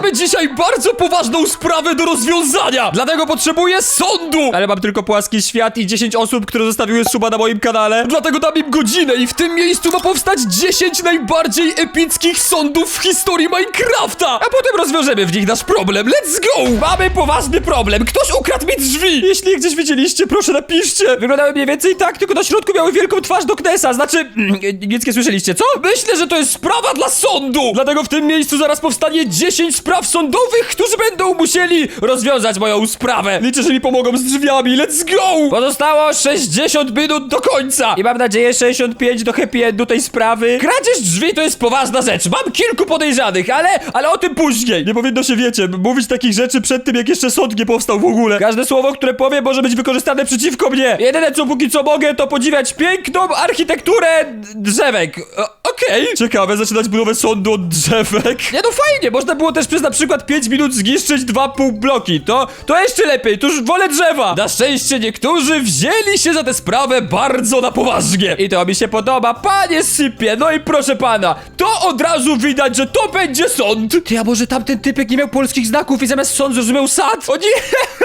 Mamy dzisiaj bardzo poważną sprawę do rozwiązania. Dlatego potrzebuję sądu. Ale mam tylko płaski świat i 10 osób, które zostawiły suba na moim kanale. Dlatego dam im godzinę i w tym miejscu ma powstać 10 najbardziej epickich sądów w historii Minecrafta. A potem rozwiążemy w nich nasz problem. Let's go! Mamy poważny problem. Ktoś ukradł mi drzwi. Jeśli je gdzieś widzieliście, proszę napiszcie. Wyglądały mniej więcej tak, tylko na środku miały wielką twarz do Knesa. Znaczy, mm, nic nie słyszeliście, co? Myślę, że to jest sprawa dla sądu. Dlatego w tym miejscu zaraz powstanie 10 spraw sądowych, którzy będą musieli rozwiązać moją sprawę. Liczę, że mi pomogą z drzwiami. Let's go! Pozostało 60 minut do końca. I mam nadzieję 65 do happy endu tej sprawy. Kradzież drzwi to jest poważna rzecz. Mam kilku podejrzanych, ale, ale o tym później. Nie powinno się, wiecie, mówić takich rzeczy przed tym, jak jeszcze sąd nie powstał w ogóle. Każde słowo, które powiem, może być wykorzystane przeciwko mnie. Jedyne, co póki co mogę, to podziwiać piękną architekturę drzewek. Okej. Ciekawe, zaczynać budowę sądu od drzewek. Nie, no fajnie, można było też przez na przykład 5 minut zniszczyć dwa pół bloki. To, to jeszcze lepiej, to już wolę drzewa. Na szczęście niektórzy wzięli się za tę sprawę bardzo na poważnie. I to mi się podoba, panie sypie. No i proszę pana, to od razu widać, że to będzie sąd. Ty, a może tamten typek nie miał polskich znaków i zamiast sąd zrozumiał sad? O nie!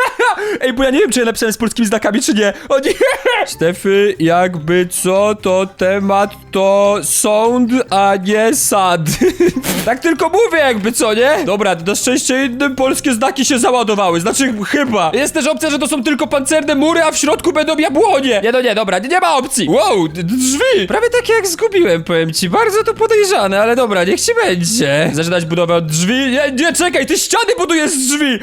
Ej, bo ja nie wiem, czy ja napisałem z polskimi znakami, czy nie. O nie! Stefy, jakby co, to temat to sąd, a nie sad. tak tylko mówię, jakby co, nie? Dobra, na szczęście innym polskie znaki się załadowały, znaczy chyba. Jest też opcja, że to są tylko pancerne mury, a w środku będą jabłonie. Nie, no nie, dobra, nie, nie ma opcji. Wow, drzwi! Prawie takie jak zgubiłem, powiem ci. Bardzo to podejrzane, ale dobra, niech ci będzie. Zaczynać budowę od drzwi? Nie, nie, czekaj, ty ściany budujesz z drzwi!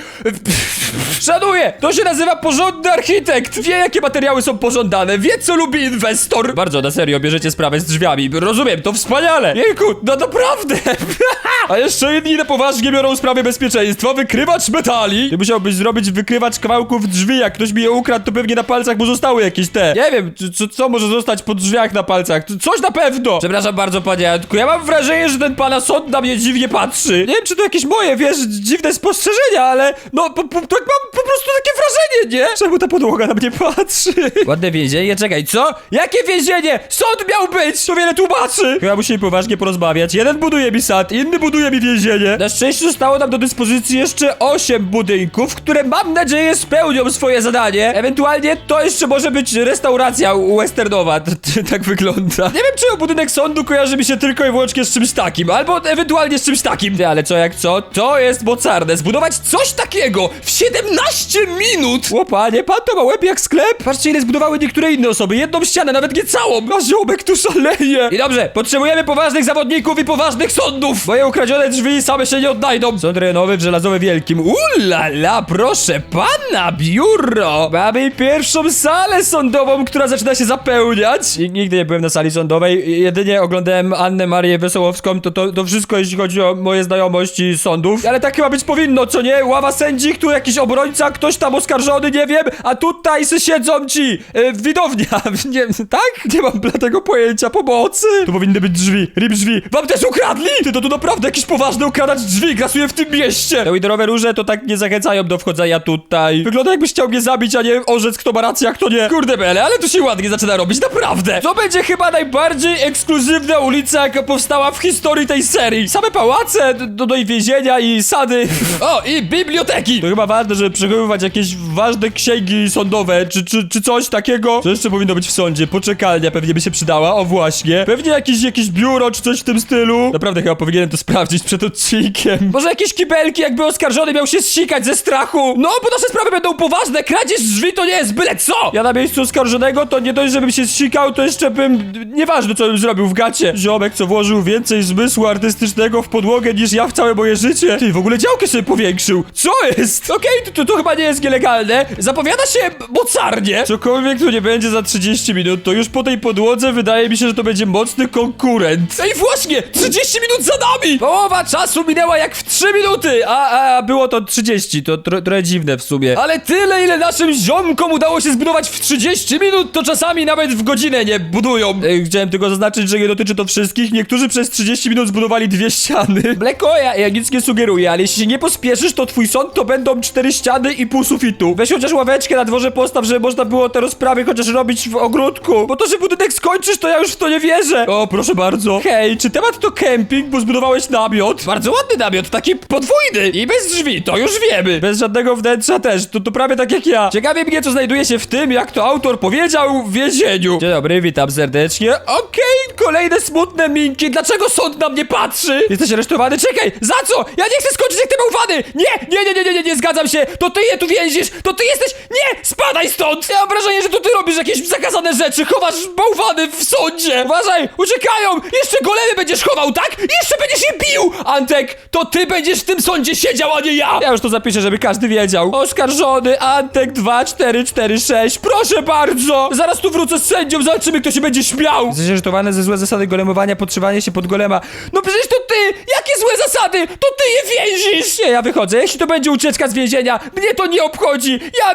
Szanuję! To się nazywa porządny architekt! Wie, jakie materiały są pożądane, wie, co lubi inwestor! Bardzo na serio bierzecie sprawę z drzwiami. Rozumiem, to wspaniale! Jejku, no naprawdę! A jeszcze inni na poważnie biorą sprawę bezpieczeństwa. Wykrywacz metali! Ty musiałbyś zrobić wykrywacz kawałków drzwi. Jak ktoś mi je ukradł, to pewnie na palcach mu zostały jakieś te. Nie wiem, czy, co może zostać po drzwiach na palcach. Coś na pewno! Przepraszam bardzo, panie Jantku. Ja mam wrażenie, że ten pana sąd na mnie dziwnie patrzy. Nie wiem, czy to jakieś moje, wiesz, dziwne spostrzeżenia, ale no, po, po, tak mam po prostu takie wrażenie, nie? Czemu ta podłoga na mnie patrzy? Ładne więzienie, czekaj, co? Jakie więzienie? Sąd miał być! To wiele tłumaczy! Chyba musimy poważnie porozmawiać. Jeden buduje mi sad, inny buduje mi więzienie. Na szczęście zostało nam do dyspozycji jeszcze 8 budynków, które mam nadzieję spełnią swoje zadanie. Ewentualnie to jeszcze może być restauracja westernowa. Tak wygląda. Nie wiem, czy budynek sądu kojarzy mi się tylko i wyłącznie z czymś takim, albo ewentualnie z czymś takim. Ty, ale co jak co? To jest mocarne. Zbudować coś takiego w 17 minut! Łopanie, pan to ma łeb jak sklep? Patrzcie, ile zbudowały niektóre inne osoby. Jedną ścianę, nawet nie całą. A ziomek tu szaleje. I dobrze, potrzebujemy poważnych zawodników i poważnych sądów. Moje ukradzione drzwi same się nie odnajdą. Sąd rejonowy w Żelazowe Wielkim. Ulala, proszę pana, biuro. Mamy pierwszą salę sądową, która zaczyna się zapełniać. I nigdy nie byłem na sali sądowej. Jedynie oglądałem Annę Marię Wesołowską. To, to, to wszystko, jeśli chodzi o moje znajomości sądów. Ale tak chyba być powinno, co nie? Ława sędzi, tu jakiś obrońca, ktoś tam oskarżony, nie wiem. A tutaj siedzą ci e, widownia. Nie, tak? Nie mam bladego pojęcia pomocy. Tu powinny być drzwi. Rip drzwi. Wam też ukradli! Ty to tu naprawdę jakieś poważne ukradać drzwi. Grasuję w tym mieście. Te widerowe róże to tak nie zachęcają do wchodzenia tutaj. Wygląda jakbyś chciał mnie zabić, a nie orzec kto ma rację, a kto nie. Kurde bele, ale tu się ładnie zaczyna robić, naprawdę. To będzie chyba najbardziej ekskluzywna ulica, jaka powstała w historii tej serii. Same pałace, do, do i więzienia i sady. O, i biblioteki. To chyba ważne, żeby przechowywać jakieś ważne księgi sądowe, czy, czy, czy coś takiego. Co jeszcze powinno być w sądzie? Poczekalnia pewnie by się przydała, o właśnie. Pewnie jakieś, jakieś biuro, czy coś w tym stylu. Naprawdę chyba powinienem to sprawdzić przed odcinkiem. Może jakieś kibelki, jakby oskarżony miał się zsikać ze strachu. No, bo nasze sprawy będą poważne. Kradzież drzwi to nie jest byle co. Ja na miejscu oskarżonego to nie dość, żebym się zsikał, to jeszcze bym... Nieważne, co bym zrobił w gacie. Ziomek, co włożył więcej zmysłu artystycznego w podłogę niż ja w całe moje życie. Ty, w ogóle działkę sobie powiększył. Co jest? Okej, to, to, to chyba nie jest nielegalne. Zapowiada się mocarnie. Cokolwiek tu nie będzie za 30 minut, to już po tej podłodze wydaje mi się, że to będzie mocny konkurent. Ej, właśnie! 30 minut za nami! Połowa czasu minęła jak w 3 minuty, a, a było to 30, to tro, trochę dziwne w sumie. Ale tyle, ile naszym ziomkom udało się zbudować w 30 minut, to czasami nawet w godzinę nie budują. Ej, chciałem tylko zaznaczyć, że nie dotyczy to wszystkich. Niektórzy przez 30 minut zbudowali dwie ściany. Bleko, ja, ja nic nie sugeruję, ale jeśli się nie pospieszysz, to twój sąd to będą cztery ściany i pół sufitu. Weź chociaż ławeczkę na dworze postaw, żeby można było te rozprawy chociaż robić w ogródku. Bo to, że budynek skończysz, to ja już w to nie wierzę. O, proszę bardzo. Hej, czy temat to kemping, bo zbudowałeś namiot? Bardzo ładny namiot, taki podwójny i bez drzwi, to już wiemy. Bez żadnego wnętrza też, to, to prawie tak jak ja. Ciekawie mnie, co znajduje się w tym, jak to autor powiedział w więzieniu. Dzień dobry, witam serdecznie. Okej, kolejne smutne minki. Dlaczego sąd na mnie patrzy? Jesteś aresztowany? Czekaj, za co? Ja nie chcę skończyć jak ty bałwany! Nie, nie, nie, nie, nie, nie, nie, zgadzam się! To ty je tu więzisz! To ty jesteś... Nie! Spadaj stąd! Ja mam wrażenie, że to ty robisz jakieś zakazane rzeczy, chowasz bałwany w sądzie! Uważaj, uciekają! Jeszcze golemy będziesz chował, tak? Jeszcze będziesz je bił! Antek, to ty będziesz w tym sądzie siedział, a nie ja! Ja już to zapiszę, żeby każdy wiedział. Oskarżony Antek 2446, proszę bardzo! Zaraz tu wrócę z sędzią, zobaczymy, kto się będzie śmiał! Jesteś ze złe zasady golemowania, podszywanie się pod golema. No przecież to ty! Jakie złe zasady? To ty je więzisz! Nie, ja wychodzę. Jeśli to będzie ucieczka z więzienia, mnie to nie obchodzi! Ja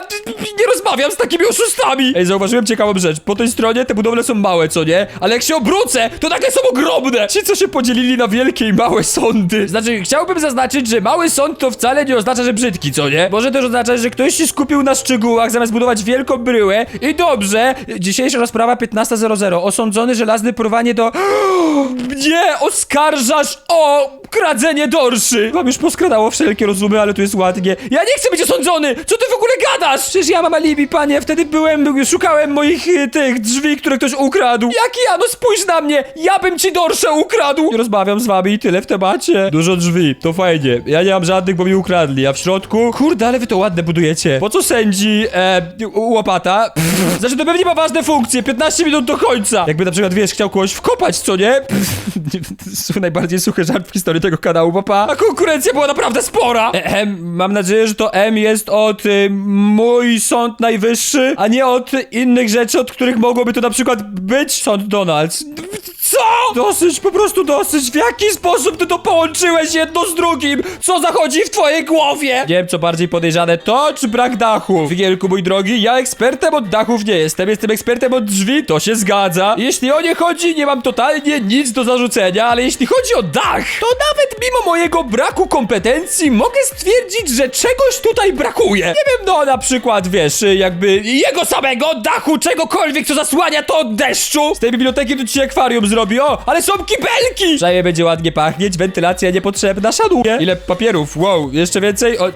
nie rozmawiam z takimi oszustami! Ej, zauważyłem ciekawą rzecz. Po tej stronie te budowle są małe, co nie? Ale jak się obrócę, to nagle są ogromne! Ci, co się podzielili na wielkie i małe sądy. Znaczy, chciałbym zaznaczyć, że mały sąd to wcale nie oznacza, że brzydki, co nie? Może też oznaczać, że ktoś się skupił na szczegółach, zamiast budować wielką bryłę. I dobrze! Dzisiejsza rozprawa 15.00. Osądzony żelazny porwanie do... Mnie oskarżasz o kradzenie dorszy! Wam już poskradało wszelkie rozumy, ale tu jest ładnie. Ja nie chcę być osądzony! Co ty w ogóle gadasz? Przecież ja mam alibi, panie. Wtedy byłem, szukałem moich y, tych drzwi, które ktoś ukradł. Jak ja? No spójrz na mnie! Ja bym ci dorsze ukradł! Nie rozmawiam z wami i tyle w temacie. Dużo drzwi, to fajnie. Ja nie mam żadnych, bo mi ukradli, a w środku... Kurde, ale wy to ładne budujecie. Po co sędzi, e, łopata? Pff. Znaczy, to pewnie ma ważne funkcje. 15 minut do końca. Jakby na przykład, wiesz, chciał kogoś wkopać, co nie? Pff. Najbardziej suchy żart w historii tego kanału, papa. A konkurencja była naprawdę spora. Ehem, mam nadzieję, że to M jest od y, mój sąd najwyższy, a nie od innych rzeczy, od których mogłoby to na przykład być sąd Donalds. Co? Dosyć, po prostu dosyć. W jaki sposób ty to połączyłeś jedno z drugim? Co zachodzi w twojej głowie? Nie wiem, co bardziej podejrzane, to czy brak dachu. Wigielku, mój drogi, ja ekspertem od dachów nie jestem. Jestem ekspertem od drzwi, to się zgadza. Jeśli o nie chodzi, nie mam totalnie nic do zarzucenia, ale jeśli chodzi o dach, to nawet mimo mojego braku kompetencji mogę stwierdzić, że czegoś tutaj brakuje. Nie wiem, no na przykład, wiesz, jakby jego samego dachu, czegokolwiek, co zasłania to od deszczu. Z tej biblioteki to ci akwarium zrobi, o, ale są kibelki! Przynajmniej będzie ładnie pachnieć, wentylacja niepotrzebna, szanuję. Ile papierów, wow, jeszcze więcej? O, y,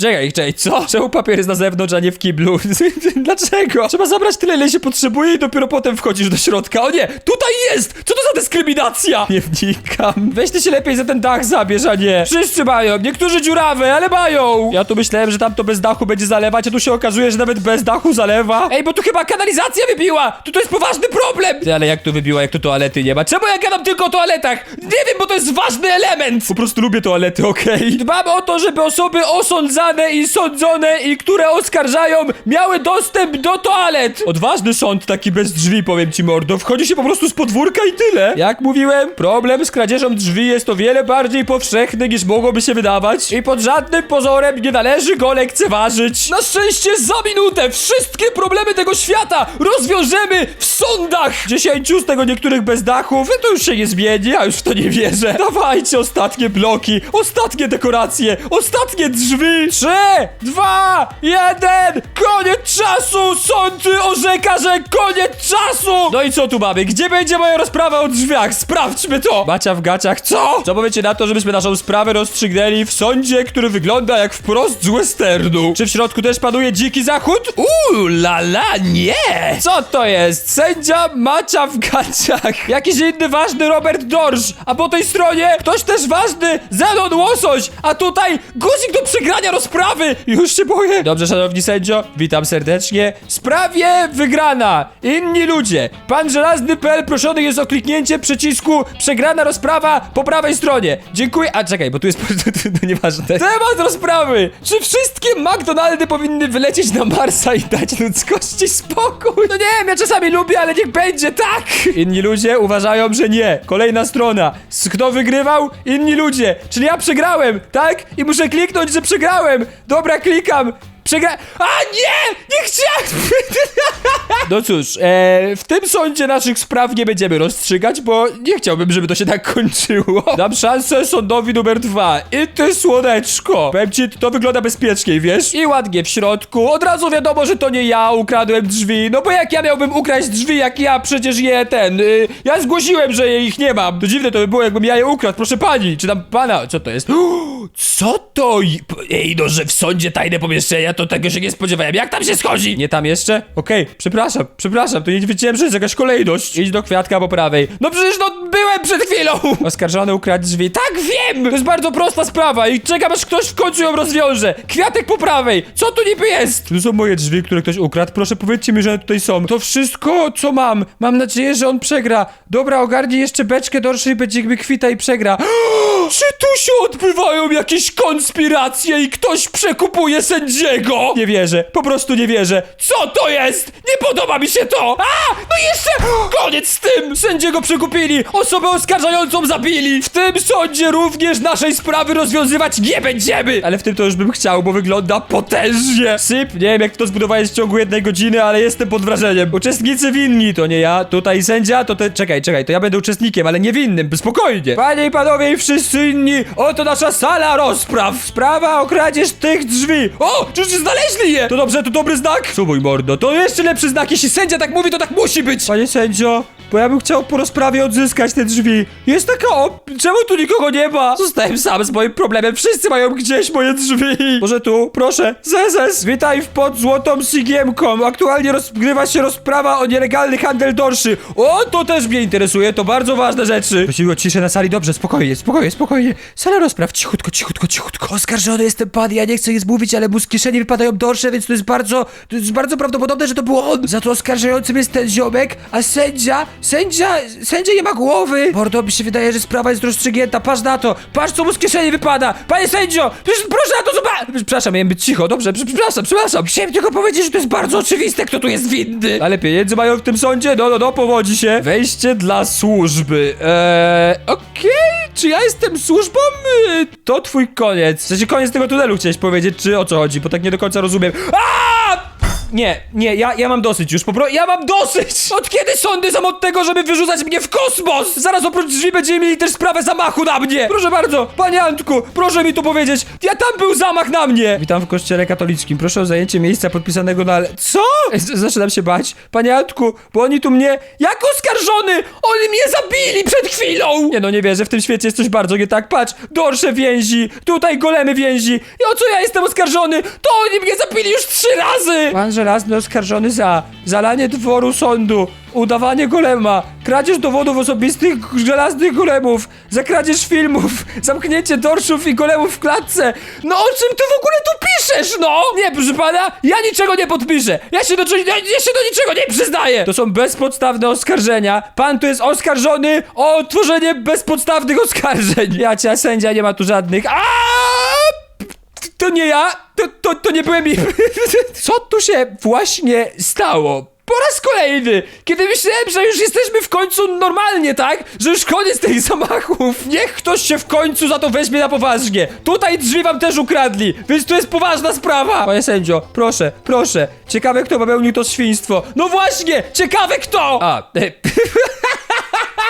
czekaj, czekaj, co? Czemu papier jest na zewnątrz, a nie w kiblu? Dlaczego? Trzeba zabrać tyle, ile się potrzebuje i dopiero potem wchodzisz do środka. O nie, tutaj jest! Co to za dyskryminacja? Nie wnikam. Weź ty się lepiej za ten dach zabierz, a nie. Wszyscy mają, niektórzy dziurawe, ale mają. Ja tu myślałem, że tam to bez dachu będzie zalewać, a tu się okazuje, że nawet bez dachu zalewa. Ej, bo tu chyba kanalizacja wybiła! Tu to jest poważny problem! Ty, ale jak to wybiła, jak tu toalety nie ma? Czemu ja gadam tylko o toaletach? Nie wiem, bo to jest ważny element! Po prostu lubię toalety, okej? Dbam o to, żeby osoby osądzane i sądzone i które oskarżają miały dostęp do toalet! Odważny sąd taki bez drzwi, powiem ci mordo. Wchodzi się po prostu z podwórka i tyle. Jak mówiłem, problem z kradzieżą drzwi jest o wiele bardziej powszechny niż mogłoby się wydawać i pod żadnym pozorem nie należy go lekceważyć. Na szczęście za minutę wszystkie problemy tego świata rozwiążemy w sądach! Dziesięciu z tego niektórych bez dachów, to już się nie zmieni, ja już w to nie wierzę. Dawajcie ostatnie bloki, ostatnie dekoracje, ostatnie drzwi. Trzy, dwa, jeden, koniec czasu! Sąd orzeka, że koniec czasu! No i co tu mamy? Gdzie będzie moja rozprawa o drzwiach? Sprawdźmy to! Bacia w gaciach, co? Co powiecie na to, żebyśmy naszą sprawę rozstrzygnęli w sądzie, który wygląda jak wprost z westernu? Czy w środku też panuje dziki zachód? Uuu, lala, nie! Co to jest? Sędzia Macia w gaciach. Jakiś inny ważny Robert Dorsz. A po tej stronie ktoś też ważny Zenon Łosoś. A tutaj guzik do przegrania rozprawy. Już się boję. Dobrze, szanowni sędzio, witam serdecznie. Sprawie wygrana. Inni ludzie. Pan Żelazny.pl proszony jest o kliknięcie przycisku przegrana rozprawa po prawej stronie. Dziękuję. A czekaj, bo tu jest... No nieważne. Temat rozprawy. Czy wszystkie McDonaldy powinny wylecieć na Marsa i dać ludzkości spokój? No nie wiem, ja czasami lubię, ale niech będzie tak. Inni ludzie uważają, że nie. Kolejna strona. Kto wygrywał? Inni ludzie. Czyli ja przegrałem, tak? I muszę kliknąć, że przegrałem. Dobra, klikam. Przegra... A nie! Nie chciałem! No cóż, e, w tym sądzie naszych spraw nie będziemy rozstrzygać, bo nie chciałbym, żeby to się tak kończyło. Dam szansę sądowi numer dwa. I ty, słoneczko. Powiem ci, to wygląda bezpieczniej, wiesz? I ładnie w środku. Od razu wiadomo, że to nie ja ukradłem drzwi. No bo jak ja miałbym ukraść drzwi, jak ja przecież je ten... Y, ja zgłosiłem, że ich nie mam. To dziwne to by było, jakbym ja je ukradł. Proszę pani, czy tam pana... Co to jest? Co to? Ej, no, że w sądzie tajne pomieszczenia, to tego się nie spodziewałem. Jak tam się schodzi? Nie tam jeszcze? Okej, przepraszam, przepraszam, to nie wiedziałem, że jest jakaś kolejność. Idź do kwiatka po prawej. No przecież no, byłem przed chwilą! Oskarżony ukradł drzwi. Tak, wiem! To jest bardzo prosta sprawa i czekam, aż ktoś w końcu ją rozwiąże. Kwiatek po prawej. Co tu niby jest? To są moje drzwi, które ktoś ukradł. Proszę, powiedzcie mi, że one tutaj są. To wszystko, co mam. Mam nadzieję, że on przegra. Dobra, ogarnij jeszcze beczkę dorszy i będzie jakby kwita i przegra. Czy tu się odbywają jakieś konspiracje i ktoś przekupuje sędziego? Nie wierzę, po prostu nie wierzę. Co to jest? Nie podoba mi się to! A! No jeszcze! Koniec z tym! Sędziego przekupili, osobę oskarżającą zabili. W tym sądzie również naszej sprawy rozwiązywać nie będziemy! Ale w tym to już bym chciał, bo wygląda potężnie. Syp, nie wiem jak to zbudowałeś w ciągu jednej godziny, ale jestem pod wrażeniem. Uczestnicy winni, to nie ja. Tutaj sędzia, to te... Czekaj, czekaj, to ja będę uczestnikiem, ale nie winnym, spokojnie. Panie i panowie i wszyscy inni, oto nasza sala rozpraw. Sprawa o kradzież tych drzwi. O, znaleźli je? To dobrze, to dobry znak? Co mój mordo, to jeszcze lepszy znak. Jeśli sędzia tak mówi, to tak musi być. Panie sędzio, bo ja bym chciał po rozprawie odzyskać te drzwi. Jest taka op... Czemu tu nikogo nie ma? Zostałem sam z moim problemem. Wszyscy mają gdzieś moje drzwi. Może tu, proszę. Zezes, witaj w pod złotą sigiemką. Aktualnie rozgrywa się rozprawa o nielegalny handel dorszy. O, to też mnie interesuje. To bardzo ważne rzeczy. Prosimy o ciszę na sali. Dobrze, spokojnie, spokojnie, spokojnie. Sala rozpraw. Cichutko, cichutko, cichutko. Oskarżony jestem pan. Ja nie chcę nic mówić, ale mu z kieszeni wypadają dorsze, więc to jest bardzo, to jest bardzo prawdopodobne, że to był on. Za to oskarżającym jest ten ziomek, a sędzia, sędzia, sędzia nie ma głowy. Mordo, mi się wydaje, że sprawa jest rozstrzygnięta. Patrz na to. Patrz, co mu z kieszeni wypada. Panie sędzio, proszę na to zobaczyć. Przepraszam, miałem być cicho. Dobrze, prze- przepraszam, przepraszam. Chciałem tylko powiedzieć, że to jest bardzo oczywiste, kto tu jest winny. Ale pieniędzy mają w tym sądzie? No, no, no, powodzi się. Wejście dla służby. Eee, okej, czy ja jestem służbą? Eee, to twój koniec. W sensie koniec tego tunelu chciałeś powiedzieć, czy o co chodzi, bo tak nie do końca rozumiem. A! Nie, nie, ja, ja mam dosyć już, po prostu, ja mam dosyć! Od kiedy sądy są od tego, żeby wyrzucać mnie w kosmos? Zaraz oprócz drzwi będziemy mieli też sprawę zamachu na mnie! Proszę bardzo, panie Antku, proszę mi tu powiedzieć, ja tam był zamach na mnie! Witam w kościele katolickim, proszę o zajęcie miejsca podpisanego na... Co? Z- Zaczynam się bać. Panie Antku, bo oni tu mnie... Jak oskarżony? Oni mnie zabili przed chwilą! Nie no, nie wierzę, w tym świecie jest coś bardzo nie tak. Patrz, dorsze więzi, tutaj golemy więzi. I o co ja jestem oskarżony? To oni mnie zabili już trzy razy! Pan żelazny oskarżony za zalanie dworu sądu, udawanie golema, kradzież dowodów osobistych żelaznych golemów, za kradzież filmów, zamknięcie dorszów i golemów w klatce. No o czym ty w ogóle tu piszesz, no? Nie, proszę pana, ja niczego nie podpiszę. Ja się do, ja, ja się do niczego nie przyznaję. To są bezpodstawne oskarżenia. Pan tu jest oskarżony o tworzenie bezpodstawnych oskarżeń. Ja cię, sędzia, nie ma tu żadnych. A! To nie ja, to, to, to nie byłem ja. Co tu się właśnie stało? Po raz kolejny, kiedy myślałem, że już jesteśmy w końcu normalnie, tak? Że już koniec tych zamachów. Niech ktoś się w końcu za to weźmie na poważnie. Tutaj drzwi wam też ukradli, więc to jest poważna sprawa. Panie sędzio, proszę, proszę. Ciekawe, kto popełnił to świństwo. No właśnie, ciekawe kto. A, e,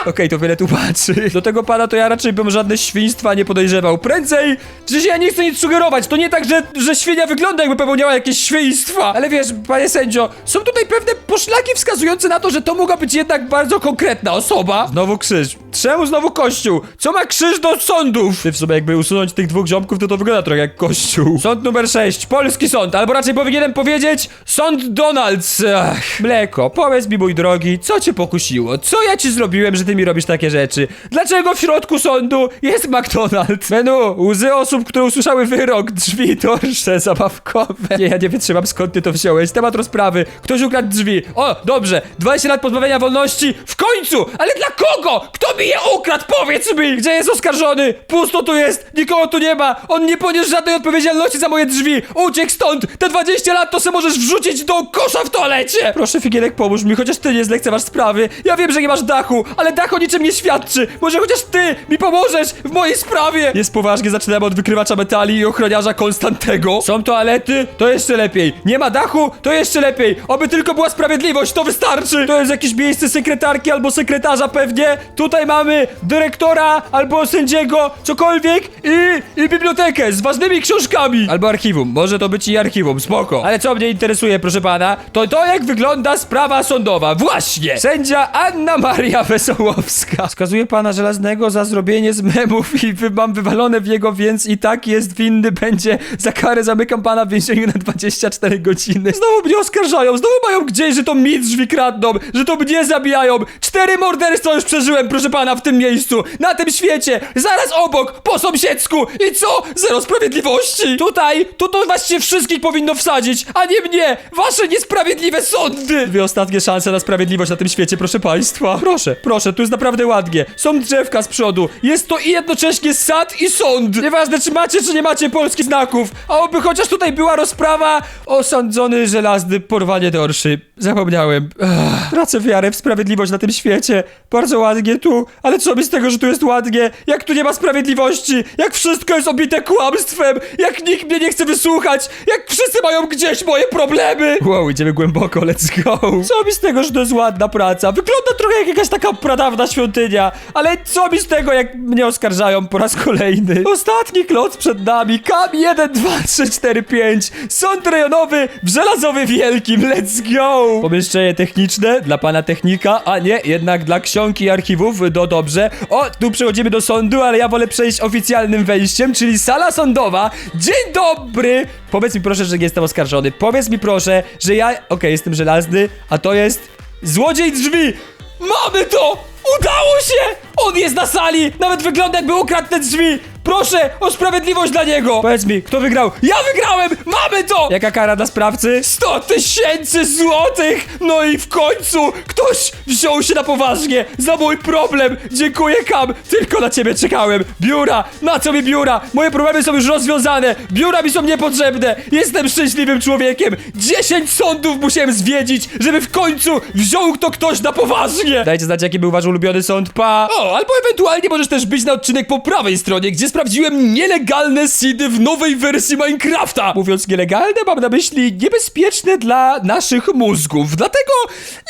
Okej, to wiele tłumaczy. Do tego pana to ja raczej bym żadne świństwa nie podejrzewał. Prędzej, przecież ja nie chcę nic sugerować. To nie tak, że, że świnia wygląda jakby popełniała jakieś świństwa. Ale wiesz, panie sędzio, są tutaj pewne poszlaki wskazujące na to, że to mogła być jednak bardzo konkretna osoba. Znowu krzyż. Czemu znowu kościół? Co ma krzyż do sądów? Ty w sobie jakby usunąć tych dwóch ziomków, to to wygląda trochę jak kościół. Sąd numer 6, polski sąd, albo raczej powinienem powiedzieć sąd Donalds. Ach, mleko, powiedz mi mój drogi, co cię pokusiło? Co ja ci zrobiłem, że ty mi robisz takie rzeczy? Dlaczego w środku sądu jest McDonald's? Menu, łzy osób, które usłyszały wyrok, drzwi, torsze, zabawkowe. Nie, ja nie wytrzymam, skąd ty to wziąłeś. Temat rozprawy, ktoś ukradł drzwi. O, dobrze, 20 lat pozbawienia wolności, w końcu! Ale dla kogo? Kto mi je ukradł? Powiedz mi! Gdzie jest oskarżony? Pusto tu jest! Nikogo tu nie ma! On nie poniósł żadnej odpowiedzialności za moje drzwi! Uciekł stąd! Te 20 lat to se możesz wrzucić do kosza w toalecie! Proszę, Figierek, pomóż mi, chociaż ty nie zlekceważ sprawy. Ja wiem, że nie masz dachu, ale dach o niczym nie świadczy. Może chociaż ty mi pomożesz w mojej sprawie! Jest poważnie, zaczynamy od wykrywacza metali i ochroniarza Konstantego. Są toalety? To jeszcze lepiej. Nie ma dachu? To jeszcze lepiej. Oby tylko była sprawiedliwość, to wystarczy. To jest jakieś miejsce sekretarki albo sekretarza pewnie. Tutaj mamy dyrektora albo sędziego, cokolwiek i, i bibliotekę z ważnymi książkami. Albo archiwum. Może to być i archiwum, spoko. Ale co mnie interesuje, proszę pana, to to jak wygląda sprawa sądowa. Właśnie! Sędzia Anna Maria Wesołowska. Skazuje pana Żelaznego za zrobienie z memów i mam wywalone w jego, więc i tak jest winny będzie. Za karę zamykam pana w więzieniu na 24 godziny. Znowu mnie oskarżają, znowu mają gdzieś, że to mi drzwi kradną, że to mnie zabijają. Cztery morderstwa już przeżyłem, proszę pana, w tym miejscu, na tym świecie, zaraz obok, po sąsiedzku. I co? Zero sprawiedliwości. Tutaj, tu to właściwie wszystkich powinno wsadzić, a nie mnie. Wasze niesprawiedliwe sądy. Dwie ostatnie szanse na sprawiedliwość na tym świecie, proszę państwa. Proszę, proszę, tu jest naprawdę ładnie. Są drzewka z przodu. Jest to i jednocześnie sad i sąd. Nieważne, czy macie, czy nie macie polskich znaków. A oby chociaż tutaj była rozprawa osądzony żelazny porwanie dorszy. Zapomniałem. Ech, tracę wiarę w sprawiedliwość na tym świecie. Bardzo ładnie tu, ale co mi z tego, że tu jest ładnie? Jak tu nie ma sprawiedliwości? Jak wszystko jest obite kłamstwem? Jak nikt mnie nie chce wysłuchać? Jak wszyscy mają gdzieś moje problemy? Wow, idziemy głęboko, let's go. Co mi z tego, że to jest ładna praca? Wygląda trochę jak jakaś taka pradawna świątynia, ale co mi z tego, jak mnie oskarżają po raz kolejny? Ostatni kloc przed nami. Kam 1, 2, 3, 4, 5. Sąd rejonowy w Żelazowie Wielkim. Let's go! Pomieszczenie techniczne dla pana technika, a nie, jednak dla książki i archiwów. No dobrze. O, tu przechodzimy do sądu, ale ja wolę przejść oficjalnym wejściem, czyli sala sądowa. Dzień dobry! Powiedz mi proszę, że nie jestem oskarżony. Powiedz mi proszę, że ja... Okej, jestem żelazny, a to jest... Złodziej drzwi! Mamy to! Udało się! On jest na sali! Nawet wygląda jakby ukradł te drzwi! Proszę o sprawiedliwość dla niego! Powiedz mi, kto wygrał? Ja wygrałem! Mamy to! Jaka kara dla sprawcy? 100 tysięcy złotych! No i w końcu ktoś wziął się na poważnie za mój problem! Dziękuję, Kam! Tylko na ciebie czekałem! Biura! Na co mi biura? Moje problemy są już rozwiązane! Biura mi są niepotrzebne! Jestem szczęśliwym człowiekiem! 10 sądów musiałem zwiedzić, żeby w końcu wziął to ktoś na poważnie! Dajcie znać, jaki był wasz ulubiony sąd, pa! O, albo ewentualnie możesz też być na odcinek po prawej stronie, gdzie sprawdziłem nielegalne seedy w nowej wersji Minecrafta! Mówiąc nielegalne, mam na myśli niebezpieczne dla naszych mózgów, dlatego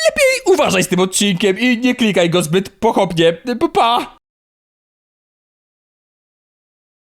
lepiej uważaj z tym odcinkiem i nie klikaj go zbyt pochopnie. Pa!